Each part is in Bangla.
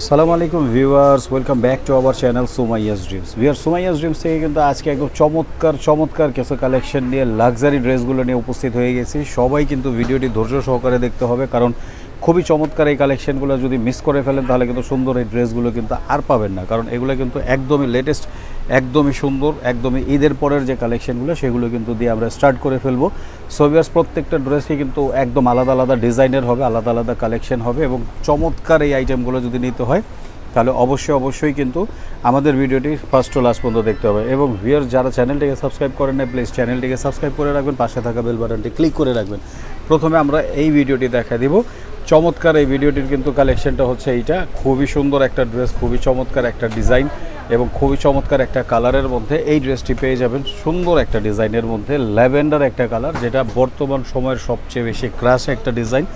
আসসালামু আলাইকুম viewers, welcome back to our channel Sumaiya's dreams. Viewer Sumaiya's dreams থেকে কিন্তু আজকে একদম চমৎকার চমৎকার কিছু কালেকশন নিয়ে, লাক্সারি ড্রেসগুলো নিয়ে উপস্থিত হয়ে গেছি। সবাই কিন্তু ভিডিওটি ধৈর্য সহকারে দেখতে হবে, কারণ খুবই চমৎকার এই কালেকশনগুলো যদি মিস করে ফেলেন, তাহলে কিন্তু সুন্দর এই ড্রেসগুলো কিন্তু আর পাবেন না। কারণ এগুলো কিন্তু একদমই লেটেস্ট একদমই সুন্দর, একদমই ঈদের পরের যে কালেকশনগুলো সেগুলো কিন্তু দিয়ে আমরা স্টার্ট করে ফেলব। সোভিয়ার্স প্রত্যেকটা ড্রেসই কিন্তু একদম আলাদা আলাদা ডিজাইনের হবে, আলাদা আলাদা কালেকশন হবে এবং চমৎকার এই আইটেমগুলো যদি নিতে হয়, তাহলে অবশ্যই অবশ্যই কিন্তু আমাদের ভিডিওটি ফার্স্ট টু লাস্ট পর্যন্ত দেখতে হবে। এবং ভিউয়ার যারা চ্যানেলটিকে সাবস্ক্রাইব করেন না প্লিজ চ্যানেলটিকে সাবস্ক্রাইব করে রাখবেন, পাশে থাকা বেল বাটনটি ক্লিক করে রাখবেন। প্রথমে আমরা এই ভিডিওটি দেখা দিব। চমৎকার এই ভিডিওটির কিন্তু কালেকশনটা হচ্ছে এইটা। খুবই সুন্দর একটা ড্রেস খুবই চমৎকার একটা ডিজাইন এবং খুবই চমৎকার একটা কালারের মধ্যে এই ড্রেসটি পেয়ে যাবেন। সুন্দর একটা ডিজাইনের মধ্যে ল্যাভেন্ডার একটা কালার যেটা বর্তমান সময়ের সবচেয়ে বেশি ক্রাশ একটা ডিজাইন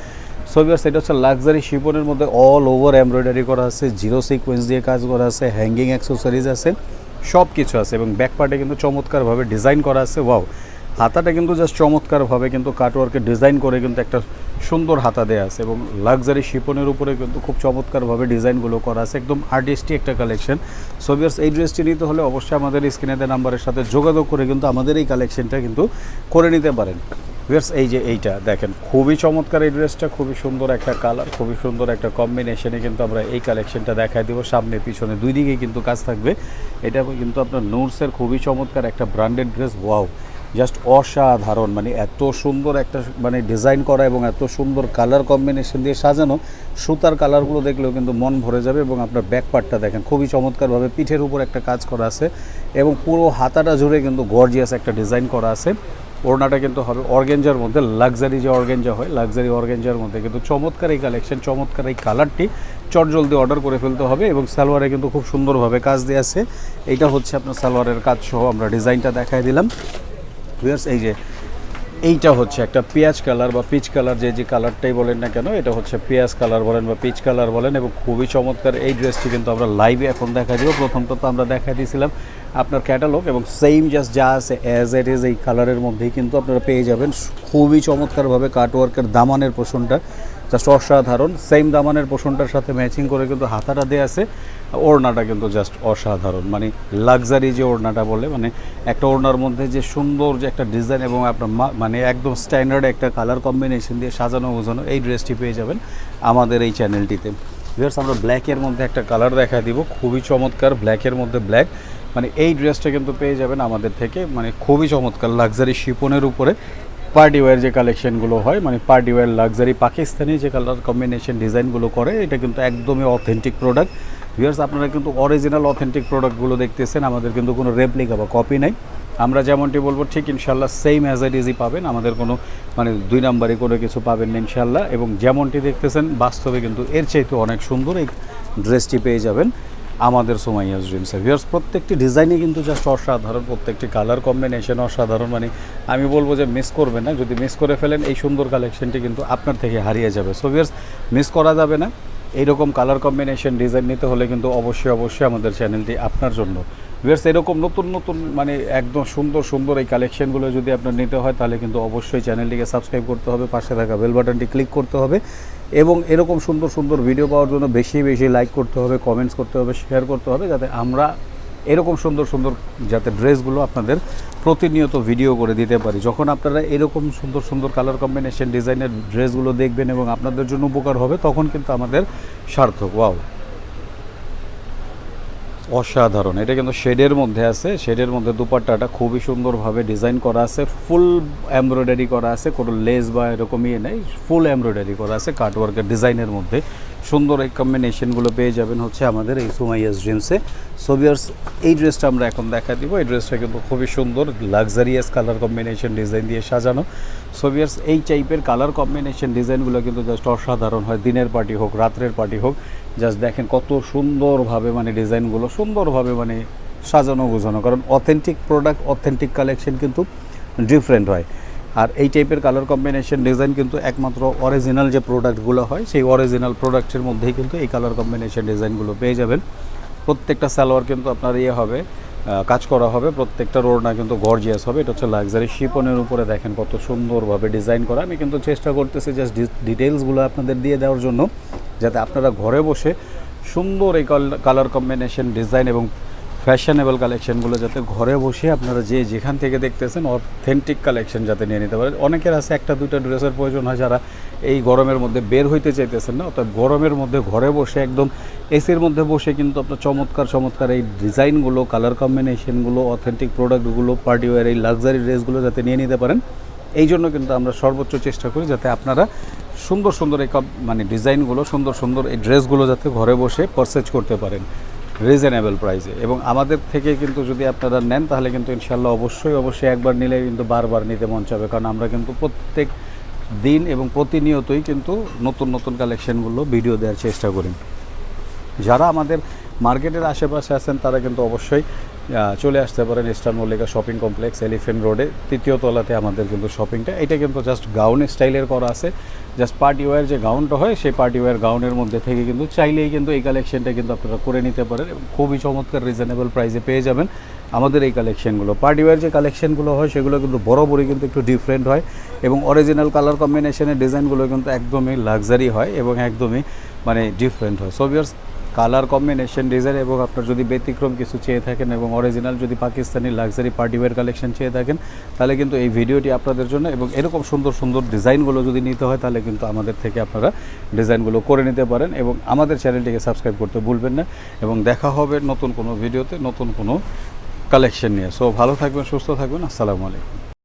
সোভিয়ার্স এটা হচ্ছে লাক্সারি শিপনের মধ্যে অল ওভার এমব্রয়ডারি করা আছে জিরো সিকোয়েন্স দিয়ে কাজ করা আছে হ্যাঙ্গিং অ্যাক্সেসরিজ আছে সব কিছু আছে এবং ব্যাক পার্টে কিন্তু চমৎকারভাবে ডিজাইন করা আছে। ওয়াও হাতাটা কিন্তু জাস্ট চমৎকারভাবে কিন্তু কাটওয়ার্কে ডিজাইন করে কিন্তু একটা সুন্দর হাতা দেওয়া আছে এবং লাক্সারি শিপনের উপরে কিন্তু খুব চমৎকারভাবে ডিজাইনগুলো করা আছে, একদম আর্টিস্টি একটা কালেকশন সোভিয়ার্স এই ড্রেসটি নিতে হলে অবশ্যই আমাদের স্ক্রিনে দেওয়া নাম্বারের সাথে যোগাযোগ করে কিন্তু আমাদের এই কালেকশনটা কিন্তু করে নিতে পারেন। ভিউয়ার্স এই যে এইটা দেখেন, খুবই চমৎকার এই ড্রেসটা খুবই সুন্দর একটা কালার খুবই সুন্দর একটা কম্বিনেশনে কিন্তু আমরা এই কালেকশনটা দেখাই দেবো। সামনে, পিছনে, দুই দিকেই কিন্তু কাজ থাকবে। এটা কিন্তু আপনার নোটসের খুবই চমৎকার একটা ব্র্যান্ডেড ড্রেস ওয়াও জাস্ট অসাধারণ মানে এত সুন্দর একটা মানে ডিজাইন করা এবং এত সুন্দর কালার কম্বিনেশন দিয়ে সাজানো, সুতার কালারগুলো দেখলেও কিন্তু মন ভরে যাবে এবং আপনার ব্যাক পার্টটা দেখেন খুবই চমৎকারভাবে পিঠের উপর একটা কাজ করা আছে এবং পুরো হাতাটা জুড়ে কিন্তু গর্জিয়াস একটা ডিজাইন করা আছে। ওড়নাটা কিন্তু হবে অর্গেঞ্জার মধ্যে লাক্সারি যে অর্গেঞ্জা হয় লাক্সারি অর্গেঞ্জার মধ্যে কিন্তু চমৎকার এই কালেকশন চমৎকার এই কালারটি চট জলদি অর্ডার করে ফেলতে হবে এবং সালোয়ারে কিন্তু খুব সুন্দরভাবে কাজ দিয়ে আছে। এইটা হচ্ছে আপনার সালোয়ারের কাজ সহ আমরা ডিজাইনটা দেখাই দিলাম। ভিউয়ার্স এই যে, এইটা হচ্ছে একটা পেঁয়াজ কালার বা পিচ কালার যে যে কালারটাই বলেন না কেন, এটা হচ্ছে পেঁয়াজ কালার বলেন বা পিচ কালার বলেন এবং খুবই চমৎকার এই ড্রেসটি কিন্তু আমরা লাইভে এখন দেখা দিব। প্রথমত তো আমরা দেখা দিয়েছিলাম আপনার ক্যাটালগ এবং সেম জাস্ট যা আছে অ্যাজ এট ইজ এই কালারের মধ্যেই কিন্তু আপনারা পেয়ে যাবেন। খুবই চমৎকারভাবে কাটওয়ার্কের দামানের পোষণটা জাস্ট অসাধারণ। সেম দামানের পোষণটার সাথে ম্যাচিং করে কিন্তু হাতাটা দেওয়া আছে। ওড়নাটা কিন্তু জাস্ট অসাধারণ। মানে লাক্সারি যে ওড়নাটা বলে মানে একটা ওড়নার মধ্যে যে সুন্দর যে একটা ডিজাইন এবং আপনার মানে একদম স্ট্যান্ডার্ড একটা কালার কম্বিনেশন দিয়ে সাজানো বোঝানো এই ড্রেসটি পেয়ে যাবেন আমাদের এই চ্যানেলটিতে ভিউয়ার্স আমরা ব্ল্যাকের মধ্যে একটা কালার দেখা দিব। খুবই চমৎকার ব্ল্যাকের মধ্যে ব্ল্যাক মানে এই ড্রেসটা কিন্তু পেয়ে যাবেন আমাদের থেকে। মানে খুবই চমৎকার, লাক্সারি শিপনের উপরে। পার্টি ওয়্যার যে কালেকশনগুলো হয় মানে পার্টি ওয়্যার লাক্সারি পাকিস্তানি যে কালার কম্বিনেশন ডিজাইনগুলো করে, এটা কিন্তু একদমই অথেন্টিক প্রোডাক্ট ভিউয়ার্স আপনারা কিন্তু অরিজিনাল অথেন্টিক প্রোডাক্টগুলো দেখতেছেন, আমাদের কিন্তু কোনো রেপ্লিকা বা কপি নাই। আমরা যেমনটি বলব, ঠিক ইনশাল্লাহ সেম অ্যাজ ইট ইজি পাবেন। আমাদের কোনো মানে দুই নাম্বারে কোনো কিছু পাবেন না ইনশাল্লাহ। এবং যেমনটি দেখতেছেন, বাস্তবে কিন্তু এর চাইতে অনেক সুন্দর এই ড্রেসটি পেয়ে যাবেন। আমাদের সোমাইয়াস ড্রিমসে ভিউয়ার্স প্রত্যেকটি ডিজাইনই কিন্তু জাস্ট অসাধারণ, প্রত্যেকটি কালার কম্বিনেশন অসাধারণ। মানে আমি বলব যে মিস করবেন না, যদি মিস করে ফেলেন, এই সুন্দর কালেকশনটি কিন্তু আপনার থেকে হারিয়ে যাবে। সো ভিউয়ার্স মিস করা যাবে না। এইরকম কালার কম্বিনেশন ডিজাইন নিতে হলে কিন্তু অবশ্যই অবশ্যই আমাদের চ্যানেলটি আপনার জন্য। ভিউয়ার্স এরকম নতুন নতুন মানে একদম সুন্দর সুন্দর এই কালেকশনগুলো যদি আপনার নিতে হয়, তাহলে কিন্তু অবশ্যই চ্যানেলটিকে সাবস্ক্রাইব করতে হবে, পাশে থাকা বেল বাটনটি ক্লিক করতে হবে। এবং এরকম সুন্দর সুন্দর ভিডিও পাওয়ার জন্য বেশি বেশি লাইক করতে হবে কমেন্টস করতে হবে শেয়ার করতে হবে, যাতে আমরা এরকম সুন্দর সুন্দর যাতে ড্রেসগুলো আপনাদের প্রতিনিয়ত ভিডিও করে দিতে পারি। যখন আপনারা এরকম সুন্দর সুন্দর কালার কম্বিনেশন ডিজাইনের ড্রেসগুলো দেখবেন এবং আপনাদের জন্য উপকার হবে, তখন কিন্তু আমাদের সার্থক। ওয়াও অসাধারণ। এটা কিন্তু শেডের মধ্যে আছে। শেডের মধ্যে দুপাট্টাটা খুবই সুন্দরভাবে ডিজাইন করা আছে। ফুল এমব্রয়ডারি করা আছে। কোনো লেস বা এরকমই নেই। ফুল এমব্রয়ডারি করা আছে। কাটওয়ার্কের ডিজাইনের মধ্যে। সুন্দর এই কম্বিনেশনগুলো পেয়ে যাবেন হচ্ছে আমাদের এই সুমাইয়াস ড্রিমসে সোভিয়ার্স এই ড্রেসটা আমরা এখন দেখা দিব। এই ড্রেসটা কিন্তু খুবই সুন্দর লাক্সারিয়াস কালার কম্বিনেশন ডিজাইন দিয়ে সাজানো। সোভিয়ার্স এই টাইপের কালার কম্বিনেশন ডিজাইনগুলো কিন্তু জাস্ট অসাধারণ হয়। দিনের পার্টি হোক, রাত্রের পার্টি হোক জাস্ট দেখেন কত সুন্দরভাবে মানে ডিজাইনগুলো সুন্দরভাবে মানে সাজানো গোছানো কারণ অথেন্টিক প্রোডাক্ট অথেন্টিক কালেকশন কিন্তু ডিফারেন্ট হয়। আর এই টাইপের কালার কম্বিনেশন ডিজাইন কিন্তু একমাত্র অরিজিনাল যে প্রোডাক্টগুলো হয়, সেই অরিজিনাল প্রোডাক্টের মধ্যেই কিন্তু এই কালার কম্বিনেশন ডিজাইনগুলো পেয়ে যাবেন। প্রত্যেকটা সালোয়ার কিন্তু আপনার ইয়ে হবে কাজ করা হবে, প্রত্যেকটা রোডনা কিন্তু গর্জিয়াস হবে। এটা হচ্ছে লাক্সারি শিপনের উপরে দেখেন কত সুন্দরভাবে ডিজাইন করা। আমি কিন্তু চেষ্টা করতেছি জাস্ট ডিটেলসগুলো আপনাদের দিয়ে দেওয়ার জন্য, যাতে আপনারা ঘরে বসে সুন্দর এই কালার কম্বিনেশন ডিজাইন এবং ফ্যাশনেবল কালেকশনগুলো যাতে ঘরে বসে আপনারা যে যেখান থেকে দেখতেছেন অথেন্টিক কালেকশন যাতে নিয়ে নিতে পারেন। অনেকের আছে একটা দুটো ড্রেসের প্রয়োজন হয় যারা এই গরমের মধ্যে বের হইতে চাইতেছেন না, অর্থাৎ গরমের মধ্যে ঘরে বসে একদম এসির মধ্যে বসে কিন্তু আপনার চমৎকার চমৎকার এই ডিজাইনগুলো কালার কম্বিনেশনগুলো অথেন্টিক প্রোডাক্টগুলো পার্টি ওয়ার এই লাক্সারি ড্রেসগুলো যাতে নিয়ে নিতে পারেন। এই জন্য কিন্তু আমরা সর্বোচ্চ চেষ্টা করি যাতে আপনারা সুন্দর সুন্দর এই মানে ডিজাইনগুলো সুন্দর সুন্দর এই ড্রেসগুলো যাতে ঘরে বসে পারচেজ করতে পারেন। রিজনেবল প্রাইসে এবং আমাদের থেকে কিন্তু যদি আপনারা নেন, তাহলে কিন্তু ইনশাল্লাহ অবশ্যই অবশ্যই একবার নিলে কিন্তু বারবার নিতে মন চাবে। কারণ আমরা কিন্তু প্রত্যেক দিন এবং প্রতিনিয়তই কিন্তু নতুন নতুন কালেকশনগুলো ভিডিও দেওয়ার চেষ্টা করি। যারা আমাদের মার্কেটের আশেপাশে আছেন, তারা কিন্তু অবশ্যই চলে আসতে পারেন eastern Mallika shopping complex elephant রোডে তৃতীয় তলাতে আমাদের কিন্তু শপিংটা এটা কিন্তু জাস্ট গাউন স্টাইলের করা আছে। জাস্ট পার্টি ওয়্যার যে গাউনটা হয়, সেই পার্টি ওয়্যার গাউনের মধ্যে থেকে কিন্তু চাইলেই কিন্তু এই কালেকশনটা কিন্তু আপনারা করে নিতে পারেন। খুবই চমৎকার রিজনেবল প্রাইসে পেয়ে যাবেন আমাদের এই কালেকশনগুলো পার্টি ওয়্যার যে কালেকশনগুলো হয়, সেগুলো কিন্তু বরাবরই কিন্তু একটু ডিফারেন্ট হয় এবং অরিজিনাল কালার কম্বিনেশনের ডিজাইনগুলো কিন্তু একদমই লাক্সারি হয় এবং একদমই মানে ডিফারেন্ট হয়। So viewers colour combination, design এবং আপনার যদি ব্যতিক্রম কিছু চেয়ে থাকেন এবং অরিজিনাল যদি পাকিস্তানি লাক্সারি পার্টিওয়ার কালেকশন চেয়ে থাকেন, তাহলে কিন্তু এই ভিডিওটি আপনাদের জন্য এবং এরকম সুন্দর সুন্দর ডিজাইনগুলো যদি নিতে হয়, তাহলে কিন্তু আমাদের থেকে আপনারা ডিজাইনগুলো করে নিতে পারেন এবং আমাদের চ্যানেলটিকে সাবস্ক্রাইব করতে ভুলবেন না এবং দেখা হবে নতুন কোনো ভিডিওতে নতুন কোনো কালেকশন নিয়ে। সো ভালো থাকবেন, সুস্থ থাকবেন, আসসালামু আলাইকুম।